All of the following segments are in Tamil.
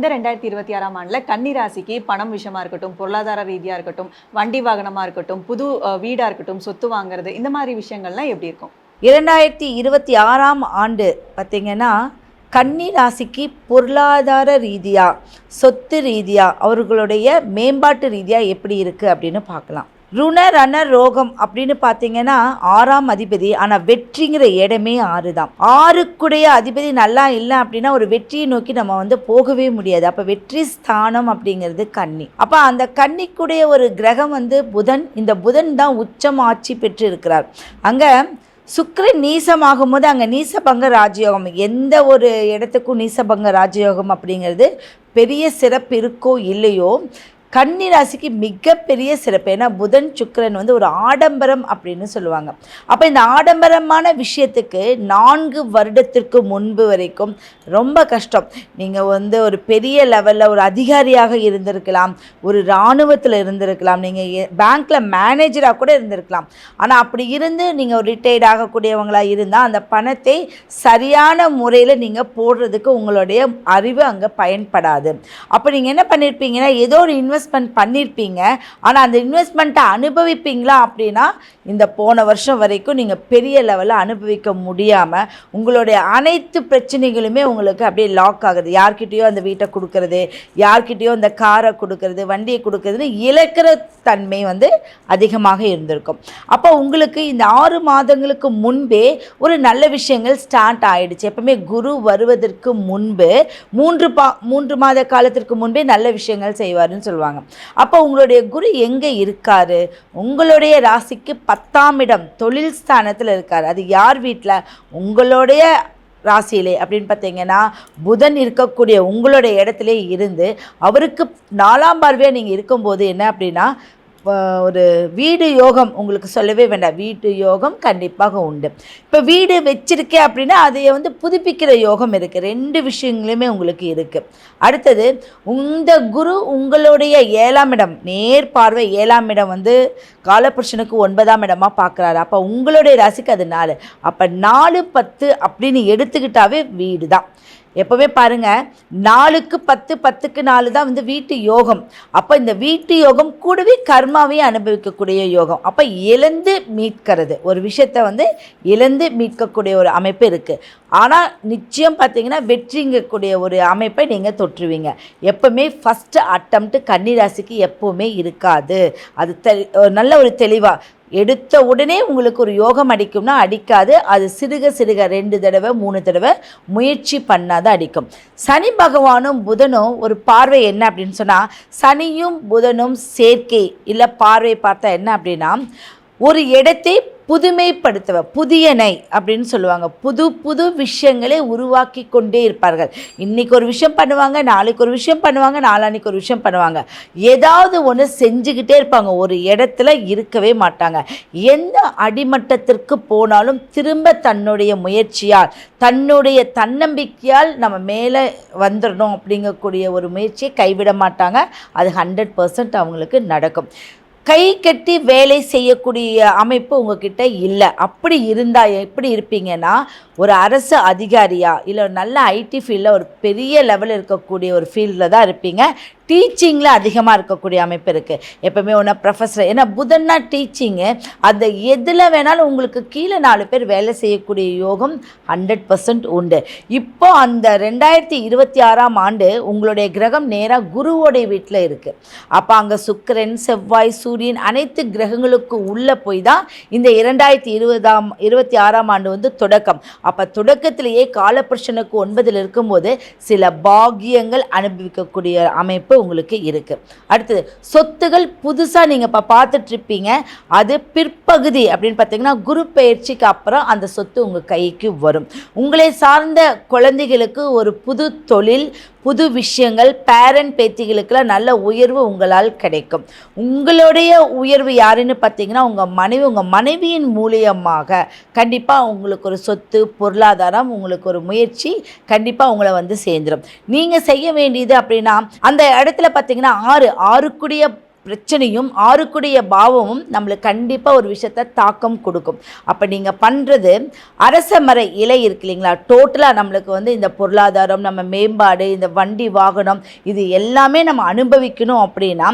இந்த ரெண்டாயிரத்தி இருபத்தி ஆறாம் ஆண்டில் கன்னி ராசிக்கு பணம் விஷயமா இருக்கட்டும் பொருளாதார ரீதியாக இருக்கட்டும் வண்டி வாகனமாக இருக்கட்டும் புது வீடாக இருக்கட்டும் சொத்து வாங்குறது இந்த மாதிரி விஷயங்கள்லாம் எப்படி இருக்கும்? இரண்டாயிரத்தி இருபத்தி ஆறாம் ஆண்டு பார்த்திங்கன்னா கன்னி ராசிக்கு பொருளாதார ரீதியாக சொத்து ரீதியாக அவர்களுடைய மேம்பாட்டு ரீதியாக எப்படி இருக்குது அப்படின்னு பார்க்கலாம். ருண ரண ரோகம் அப்படின்னு பார்த்தீங்கன்னா ஆறாம் அதிபதி. ஆனால் வெற்றிங்கிற இடமே ஆறு தான் ஆறுக்குடைய அதிபதி நல்லா இல்லை அப்படின்னா ஒரு வெற்றியை நோக்கி நம்ம வந்து போகவே முடியாது. அப்போ வெற்றி ஸ்தானம் அப்படிங்கிறது கன்னி. அப்போ அந்த கன்னிக்குடைய ஒரு கிரகம் வந்து புதன். இந்த புதன் தான் உச்சம் ஆட்சி பெற்று இருக்கிறார். அங்கே சுக்கிரன் நீசமாகும் போது அங்கே நீசபங்க ராஜயோகம். எந்த ஒரு இடத்துக்கும் நீசபங்க ராஜயோகம் அப்படிங்கிறது பெரிய சிறப்பு இருக்கோ இல்லையோ கன்னி ராசிக்கு மிகப்பெரிய சிறப்பு. ஏன்னா புதன் சுக்கரன் வந்து ஒரு ஆடம்பரம் அப்படின்னு சொல்லுவாங்க. அப்போ இந்த ஆடம்பரமான விஷயத்துக்கு நான்கு வருடத்திற்கு முன்பு வரைக்கும் ரொம்ப கஷ்டம். நீங்கள் வந்து ஒரு பெரிய லெவலில் ஒரு அதிகாரியாக இருந்திருக்கலாம். ஒரு இராணுவத்தில் இருந்திருக்கலாம். நீங்கள் பேங்க்கில் மேனேஜராக கூட இருந்திருக்கலாம். ஆனால் அப்படி இருந்து நீங்கள் ஒரு ரிட்டையர்ட் ஆகக்கூடியவங்களாக இருந்தால் அந்த பணத்தை சரியான முறையில் நீங்கள் போடுறதுக்கு உங்களுடைய அறிவு அங்கே பயன்படாது. அப்போ நீங்கள் என்ன பண்ணியிருப்பீங்கன்னா ஏதோ ஒரு இன்வெஸ்ட் இன்வெஸ்ட்மெண்ட் பண்ணியிருப்பீங்க ஆனால் அந்த இன்வெஸ்ட்மெண்ட்டை அனுபவிப்பீங்களா அப்படின்னா இந்த போன வருஷம் வரைக்கும் நீங்கள் பெரிய லெவலில் அனுபவிக்க முடியாமல் உங்களுடைய அனைத்து பிரச்சனைகளுமே உங்களுக்கு அப்படியே லாக் ஆகுது. யார்கிட்டயோ அந்த வீட்டை கொடுக்கறது யார்கிட்டயோ அந்த காரை கொடுக்கறது வண்டியை கொடுக்கறதுன்னு இழக்கிற தன்மை வந்து அதிகமாக இருந்திருக்கும். அப்போ உங்களுக்கு இந்த ஆறு மாதங்களுக்கு முன்பே ஒரு நல்ல விஷயங்கள் ஸ்டார்ட் ஆகிடுச்சு எப்பவுமே குரு வருவதற்கு முன்பு மூன்று பா மூன்று மாத காலத்திற்கு முன்பே நல்ல விஷயங்கள் செய்வாருன்னு சொல்லுவாங்க. அப்போ உங்களுடைய குரு எங்கே இருக்காரு? உங்களுடைய ராசிக்கு பத்தாம் இடம் தொழில் ஸ்தானத்தில் இருக்கார். அது யார் வீட்டில் உங்களுடைய ராசியிலே. அப்படின்னு பார்த்தீங்கன்னா புதன் இருக்கக்கூடிய உங்களுடைய இடத்துல இருந்து அவருக்கு நாலாம் பார்வையாக நீங்கள் இருக்கும்போது என்ன அப்படின்னா ஒரு வீடு யோகம் உங்களுக்கு சொல்லவே வேண்டாம். வீட்டு யோகம் கண்டிப்பாக உண்டு. இப்போ வீடு வச்சிருக்கேன் அப்படின்னா அதையை வந்து புதுப்பிக்கிற யோகம் இருக்குது ரெண்டு விஷயங்களுமே உங்களுக்கு இருக்குது அடுத்தது இந்த குரு உங்களுடைய ஏழாம் இடம் நேர் பார்வை ஏழாம் இடம் வந்து காலபுருஷனுக்கு ஒன்பதாம் இடமாக பார்க்குறாரு அப்போ உங்களுடைய ராசிக்கு அது நாலு. அப்போ நாலு பத்து அப்படின்னு எடுத்துக்கிட்டாவே வீடு தான் எப்போவுமே பாருங்கள் நாலுக்கு பத்து பத்துக்கு நாலு தான் வந்து வீட்டு யோகம். அப்போ இந்த வீட்டு யோகம் கூடவே கர்மாவையும் அனுபவிக்கக்கூடிய யோகம். அப்போ இழந்து மீட்கிறது. ஒரு விஷயத்தை வந்து இழந்து மீட்கக்கூடிய ஒரு அமைப்பு இருக்குது ஆனால் நிச்சயம் பார்த்தீங்கன்னா வெற்றிங்கக்கூடிய ஒரு அமைப்பை நீங்கள் தொற்றுவீங்க. எப்போவுமே ஃபஸ்ட்டு அட்டம்ப்ட் கன்னிராசிக்கு எப்போவுமே இருக்காது. அது தெ ஒரு நல்ல ஒரு தெளிவாக எடுத்த உடனே உங்களுக்கு ஒரு யோகம் அடிக்கும்னா அடிக்காது. அது சிறுக சிறுக ரெண்டு தடவை மூணு தடவை முயற்சி பண்ணாத அடிக்கும். சனி பகவானும் புதனும் ஒரு பார்வை என்ன அப்படின்னு சொன்னால் சனியும் புதனும் சேர்க்கை இல்லை பார்வை பார்த்தா என்ன அப்படின்னா ஒரு இடத்தை புதுமைப்படுத்துவ புதியனை அப்படின்னு சொல்லுவாங்க. புது புது விஷயங்களை உருவாக்கி கொண்டே இருப்பார்கள். இன்னைக்கு ஒரு விஷயம் பண்ணுவாங்க நாளைக்கு ஒரு விஷயம் பண்ணுவாங்க நாளான்னைக்கு ஒரு விஷயம் பண்ணுவாங்க. ஏதாவது ஒன்று செஞ்சுக்கிட்டே இருப்பாங்க. ஒரு இடத்துல இருக்கவே மாட்டாங்க. எந்த அடிமட்டத்திற்கு போனாலும் திரும்ப தன்னுடைய முயற்சியால் தன்னுடைய தன்னம்பிக்கையால் நம்ம மேலே வந்துடணும் அப்படிங்கக்கூடிய ஒரு முயற்சியை கைவிட மாட்டாங்க. அது ஹண்ட்ரட் பர்சன்ட் அவங்களுக்கு நடக்கும். கை கட்டி வேலை செய்யக்கூடிய அமைப்பு உங்ககிட்ட இல்லை. அப்படி இருந்தால் எப்படி இருப்பீங்கன்னா ஒரு அரசு அதிகாரியா இல்லை ஒரு நல்ல ஐடி ஃபீல்டில் ஒரு பெரிய லெவலில் இருக்கக்கூடிய ஒரு ஃபீல்டில் தான் இருப்பீங்க. டீச்சிங்கில் அதிகமாக இருக்கக்கூடிய அமைப்பு இருக்குது எப்போவுமே ஒன்று ப்ரொஃபஸர் ஏன்னா புதன்னா டீச்சிங்கு அந்த எதில் வேணாலும் உங்களுக்கு கீழே நாலு பேர் வேலை செய்யக்கூடிய யோகம் ஹண்ட்ரட் பர்சன்ட் உண்டு. இப்போ அந்த ரெண்டாயிரத்தி இருபத்தி ஆறாம் ஆண்டு உங்களுடைய கிரகம் நேராக குருவோடைய வீட்டில் இருக்குது அப்போ அங்கே சுக்கிரன் செவ்வாய் சூரியன் அனைத்து கிரகங்களுக்கு உள்ளே போய் தான் இந்த இரண்டாயிரத்தி இருபதாம் இருபத்தி ஆறாம் ஆண்டு வந்து தொடக்கம். அப்போ தொடக்கத்திலேயே காலபுருஷனுக்கு ஒன்பதில் இருக்கும்போது சில பாகியங்கள் அனுபவிக்கக்கூடிய அமைப்பு உங்களுக்கு இருக்குது அடுத்தது சொத்துகள் புதுசாக நீங்கள் இப்போ பார்த்துட்ருப்பீங்க. அது பிற்பகுதி அப்படின்னு பார்த்தீங்கன்னா குரு பயிற்சிக்கு அப்புறம் அந்த சொத்து உங்கள் கைக்கு வரும். உங்களை சார்ந்த குழந்தைகளுக்கு ஒரு புது தொழில் புது விஷயங்கள் பேரண்ட் பேத்திகளுக்கெல்லாம் நல்ல உயர்வு உங்களால் கிடைக்கும். உங்களுடைய உயர்வு யாருன்னு பார்த்தீங்கன்னா உங்கள் மனைவி உங்கள் மனைவியின் மூலியமாக கண்டிப்பாக உங்களுக்கு ஒரு சொத்து பொருளாதாரம் உங்களுக்கு ஒரு முயற்சி கண்டிப்பாக உங்களை வந்து சேர்ந்துடும் நீங்கள் செய்ய வேண்டியது அப்படின்னா அந்த இடத்துல பார்த்தீங்கன்னா ஆறு ஆறுக்குடிய பிரச்சனையும் ஆறுக்குடைய பாவமும் நம்மளுக்கு கண்டிப்பாக ஒரு விஷயத்த தாக்கம் கொடுக்கும். அப்போ நீங்கள் பண்ணுறது அரச மர இலை இருக்கு இல்லைங்களா? டோட்டலாக நம்மளுக்கு வந்து இந்த பொருளாதாரம் நம்ம மேம்பாடு இந்த வண்டி வாகனம் இது எல்லாமே நம்ம அனுபவிக்கணும் அப்படின்னா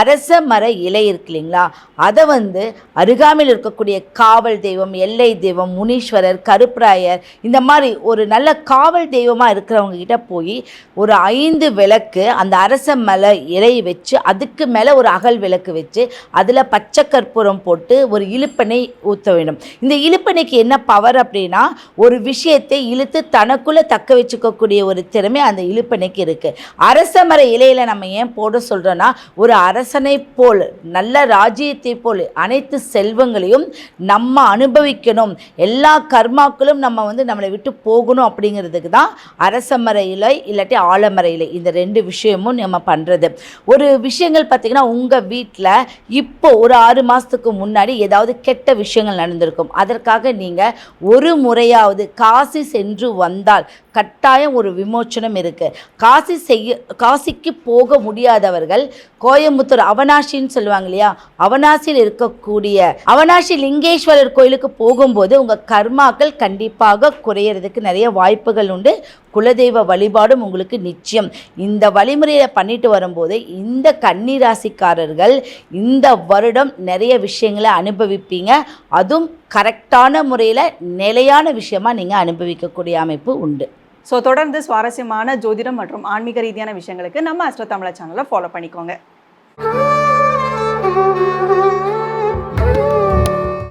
அரச மர இலை இருக்கு இல்லைங்களா? அதை வந்து அருகாமையில் இருக்கக்கூடிய காவல் தெய்வம் எல்லை தெய்வம் முனீஸ்வரர் கருப்பராயர் இந்த மாதிரி ஒரு நல்ல காவல் தெய்வமாக இருக்கிறவங்க கிட்ட போய் ஒரு ஐந்து விளக்கு அந்த அரச மலை இலை வச்சு அதுக்கு மேலே ஒரு அகல் விளக்கு வச்சு அதில் பச்சை கற்பூரம் போட்டு ஒரு இழுப்பனை ஊற்ற வேண்டும். இந்த இழுப்பனைக்கு என்ன பவர் அப்படின்னா ஒரு விஷயத்தை இழுத்து தனக்குள்ளே தக்க வச்சுக்கக்கூடிய ஒரு திறமை அந்த இழுப்பனைக்கு இருக்குது அரச மர இலையில் நம்ம ஏன் போட சொல்கிறோன்னா ஒரு அரசனை போல் நல்ல ராஜ்யத்தை போல் அனைத்து செல்வங்களையும் நம்ம அனுபவிக்கணும். எல்லா கர்மாக்களும் நம்ம வந்து நம்மளை விட்டு போகணும் அப்படிங்கிறதுக்கு தான் அரச மர இலை இல்லாட்டி ஆலமர இலை இந்த ரெண்டு விஷயமும் நம்ம பண்ணுறது ஒரு விஷயங்கள் பார்த்திங்கன்னா உங்கள் வீட்டில் இப்போ ஒரு ஆறு மாதத்துக்கு முன்னாடி ஏதாவது கெட்ட விஷயங்கள் நடந்திருக்கும். அதற்காக நீங்கள் ஒரு முறையாவது காசி சென்று வந்தால் கட்டாயம் ஒரு விமோச்சனம் இருக்குது காசி செய்ய காசிக்கு போக முடியாதவர்கள் கோயம்புத்தூர் அவனாசின்னு சொல்லுவாங்க இல்லையா? அவனாசியில் இருக்கக்கூடிய அவனாசி லிங்கேஸ்வரர் கோயிலுக்கு போகும்போது உங்கள் கர்மாக்கள் கண்டிப்பாக குறையிறதுக்கு நிறைய வாய்ப்புகள் உண்டு. குலதெய்வ வழிபாடும் உங்களுக்கு நிச்சயம். இந்த வழிமுறையில் பண்ணிட்டு வரும்போது இந்த கன்னிராசிக்காரர்கள் இந்த வருடம் நிறைய விஷயங்களை அனுபவிப்பீங்க. அதுவும் கரெக்டான முறையில் நிலையான விஷயமாக நீங்கள் அனுபவிக்கக்கூடிய அமைப்பு உண்டு. ஸோ தொடர்ந்து சுவாரஸ்யமான ஜோதிடம் மற்றும் ஆன்மீக ரீதியான விஷயங்களுக்கு நம்ம அஸ்ட்ரோ தமிழா சேனலை ஃபாலோ பண்ணிக்கோங்க.